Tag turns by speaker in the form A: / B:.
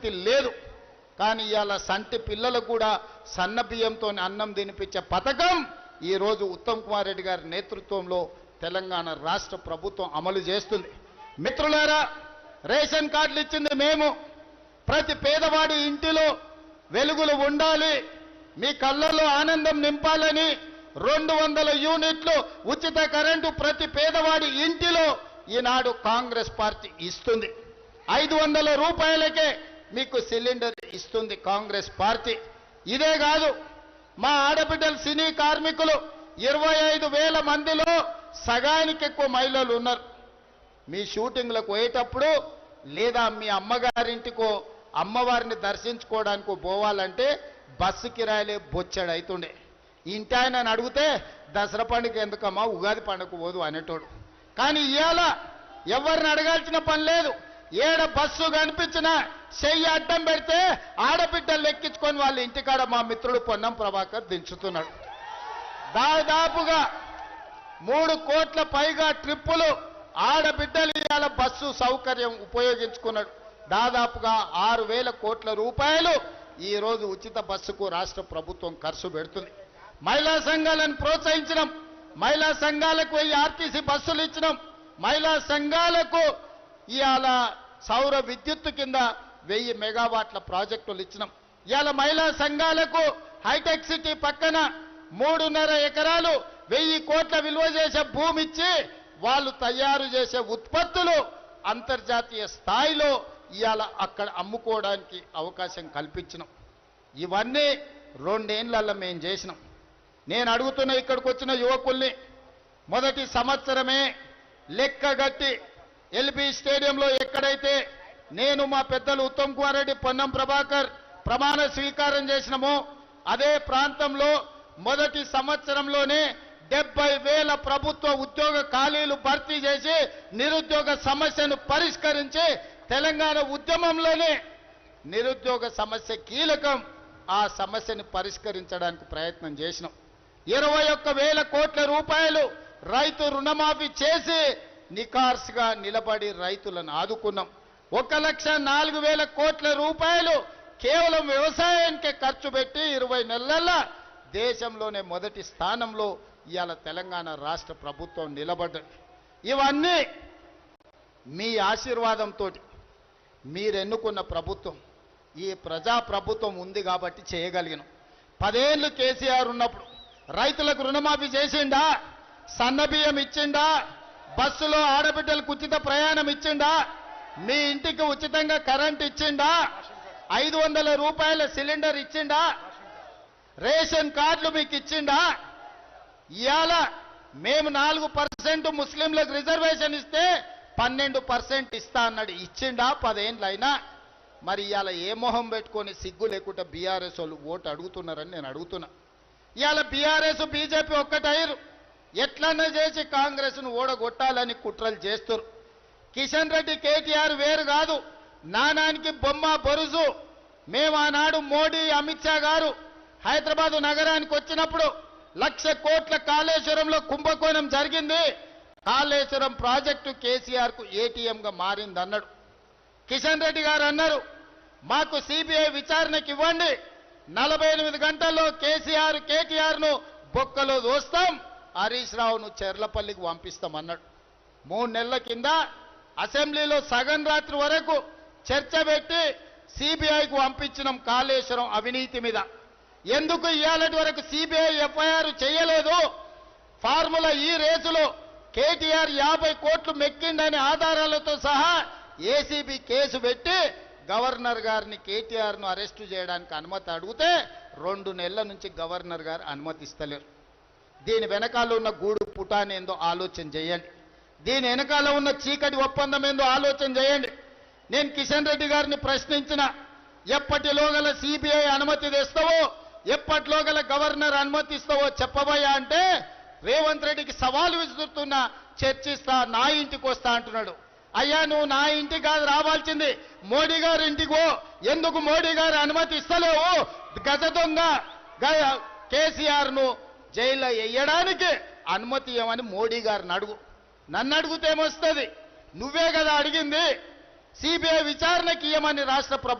A: పరిస్థితి లేదు. కానీ ఇవాళ సంటి పిల్లలు కూడా సన్న బియ్యంతో అన్నం తినిపించే పథకం ఈరోజు ఉత్తమ్ కుమార్ రెడ్డి గారి నేతృత్వంలో తెలంగాణ రాష్ట్ర ప్రభుత్వం అమలు చేస్తుంది. మిత్రులారా రేషన్ కార్డులు ఇచ్చింది మేము. ప్రతి పేదవాడి ఇంటిలో వెలుగులు ఉండాలి. మీ కళ్ళల్లో ఆనందం నింపాలని రెండు వందల యూనిట్లు ఉచిత కరెంటు ప్రతి పేదవాడి ఇంటిలో ఈనాడు కాంగ్రెస్ పార్టీ ఇస్తుంది. ఐదు వందల రూపాయలకే మీకు సిలిండర్ ఇస్తుంది కాంగ్రెస్ పార్టీ. ఇదే కాదు మా ఆడబిడ్డలు సినీ కార్మికులు ఇరవై ఐదు వేల మందిలో సగానికి ఎక్కువ మహిళలు ఉన్నారు. మీ షూటింగ్లకు పోయేటప్పుడు లేదా మీ అమ్మగారింటికో అమ్మవారిని దర్శించుకోవడానికి పోవాలంటే బస్సు కిరాయిలే బొచ్చాడు అవుతుండే ఇంటి ఆయన అడిగితే దసరా పండుగ ఎందుకమ్మా? ఉగాది పండుగ పోదు అనేటోడు. కానీ ఇవాళ ఎవరిని అడగాల్సిన పని లేదు. ఏడ బస్సు కనిపించిన చెయ్యి అడ్డం పెడితే ఆడబిడ్డలు ఎక్కించుకొని వాళ్ళ ఇంటికాడ మా మిత్రుడు పొన్నం ప్రభాకర్ దించుతున్నాడు. దాదాపుగా మూడు కోట్ల పైగా ట్రిప్పులు ఆడబిడ్డలు ఇవాళ బస్సు సౌకర్యం ఉపయోగించుకున్నాడు. దాదాపుగా ఆరు వేల కోట్ల రూపాయలు ఈరోజు ఉచిత బస్సుకు రాష్ట్ర ప్రభుత్వం ఖర్చు పెడుతుంది. మహిళా సంఘాలను ప్రోత్సహించడం మహిళా సంఘాలకు వెయ్యి ఆర్టీసీ బస్సులు ఇచ్చడం మహిళా సంఘాలకు ఇవాళ సౌర విద్యుత్తు కింద వెయ్యి మెగావాట్ల ప్రాజెక్టులు ఇచ్చినాం. ఇవాళ మహిళా సంఘాలకు హైటెక్ సిటీ పక్కన మూడున్నర ఎకరాలు వెయ్యి కోట్ల విలువ చేసే భూమి ఇచ్చి వాళ్ళు తయారు చేసే ఉత్పత్తులు అంతర్జాతీయ స్థాయిలో ఇవాళ అక్కడ అమ్ముకోవడానికి అవకాశం కల్పించినాం. ఇవన్నీ రెండేళ్ళలో మేము చేసినాం. నేను అడుగుతున్న ఇక్కడికి వచ్చిన యువకుల్ని మొదటి సంవత్సరమే లెక్కగట్టి ఎల్బీ స్టేడియంలో ఎక్కడైతే నేను మా పెద్దలు ఉత్తమ్ కుమార్ రెడ్డి పొన్నం ప్రభాకర్ ప్రమాణ స్వీకారం చేసినామో అదే ప్రాంతంలో మొదటి సంవత్సరంలోనే డెబ్బై వేల ప్రభుత్వ ఉద్యోగ ఖాళీలు భర్తీ చేసి నిరుద్యోగ సమస్యను పరిష్కరించి తెలంగాణ ఉద్యమంలోనే నిరుద్యోగ సమస్య కీలకం. ఆ సమస్యని పరిష్కరించడానికి ప్రయత్నం చేసినాం. ఇరవై ఒక్క వేల కోట్ల రూపాయలు రైతు రుణమాఫీ చేసి నికార్స్గా నిలబడి రైతులను ఆదుకున్నాం. ఒక లక్ష నాలుగు వేల కోట్ల రూపాయలు కేవలం వ్యవసాయానికే ఖర్చు పెట్టి ఇరవై నెలల దేశంలోనే మొదటి స్థానంలో ఇవాళ తెలంగాణ రాష్ట్ర ప్రభుత్వం నిలబడ్డది. ఇవన్నీ మీ ఆశీర్వాదంతో మీరెన్నుకున్న ప్రభుత్వం ఈ ప్రజా ప్రభుత్వం ఉంది కాబట్టి చేయగలిగిన. పదేళ్ళు కేసీఆర్ ఉన్నప్పుడు రైతులకు రుణమాఫీ చేసిండా? సన్నబియ్యం ఇచ్చిండా? బస్సులో ఆడబిడ్డలకు ఉచిత ప్రయాణం ఇచ్చిండా మీ ఇంటికి ఉచితంగా కరెంట్ ఇచ్చిండా ఐదు వందల రూపాయల సిలిండర్ ఇచ్చిండా రేషన్ కార్డులు మీకు ఇచ్చిండా ఇవాళ మేము నాలుగు పర్సెంట్ ముస్లింలకు రిజర్వేషన్ ఇస్తే పన్నెండు పర్సెంట్ ఇస్తా అన్నాడు. ఇచ్చిండా? పదేండ్లైనా? మరి ఇవాళ ఏ మొహం పెట్టుకొని సిగ్గు లేకుండా బీఆర్ఎస్ వాళ్ళు ఓటు అడుగుతున్నారని నేను అడుగుతున్నా. ఇవాళ బీఆర్ఎస్ బీజేపీ ఒక్కటయ్యారు. ఎట్లన్నా చేసి కాంగ్రెస్ను ఓడగొట్టాలని కుట్రలు చేస్తారు కిషన్ రెడ్డి కేటీఆర్ వేరు కాదు. నానానికి బొమ్మ బొరుజు మేము ఆనాడు మోడీ అమిత్ షా గారు హైదరాబాదు నగరానికి వచ్చినప్పుడు లక్ష కోట్ల కాళేశ్వరంలో కుంభకోణం జరిగింది. కాళేశ్వరం ప్రాజెక్టు కేసీఆర్కు ఏటీఎంగా మారిందన్నాడు. కిషన్ రెడ్డి గారు అన్నారు మాకు సిబిఐ విచారణకి ఇవ్వండి. నలభై ఎనిమిది గంటల్లో కేసీఆర్ కేటీఆర్ను బొక్కలో దోస్తాం. హరీష్ రావును చెర్లపల్లికి పంపిస్తామన్నాడు. మూడు నెలల కింద అసెంబ్లీలో సగం రాత్రి వరకు చర్చ పెట్టి సిబిఐకు పంపించినాం కాళేశ్వరం అవినీతి మీద. ఎందుకు ఇవాళటి వరకు సిబిఐ ఎఫ్ఐఆర్ చేయలేదు? ఫార్ములా ఈ రేసులో కేటీఆర్ యాభై కోట్లు మెక్కిండనే ఆధారాలతో సహా ఏసీబీ కేసు పెట్టి గవర్నర్ గారిని కేటీఆర్ను అరెస్టు చేయడానికి అనుమతి అడిగితే రెండు నెలల నుంచి గవర్నర్ గారు అనుమతిస్తలేరు. దీని వెనకాల ఉన్న గూడు పుటాని ఏందో ఆలోచన చేయండి. దీని వెనకాల ఉన్న చీకటి ఒప్పందం ఏందో ఆలోచన చేయండి. నేను కిషన్ రెడ్డి గారిని ప్రశ్నించిన ఎప్పటిలో గల సిబిఐ అనుమతి తెస్తావో ఎప్పటిలో గల గవర్నర్ అనుమతిస్తావో చెప్పబోయా అంటే రేవంత్ రెడ్డికి సవాలు విసురుతున్నా చర్చిస్తా నా ఇంటికి వస్తా అంటున్నాడు. అయ్యా నువ్వు నా ఇంటికి కాదు రావాల్సింది మోడీ గారి ఇంటికి పో. ఎందుకు మోడీ గారు అనుమతి ఇస్తలేవు? గజ దొంగ కేసీఆర్ను జైల్లో వేయడానికి అనుమతి ఇవ్వమని మోడీ గారిని అడుగు. నన్ను అడిగితే ఏమొస్తుంది? నువ్వే కదా అడిగింది. సిబిఐ విచారణకి ఇవ్వమని రాష్ట్ర ప్రభుత్వం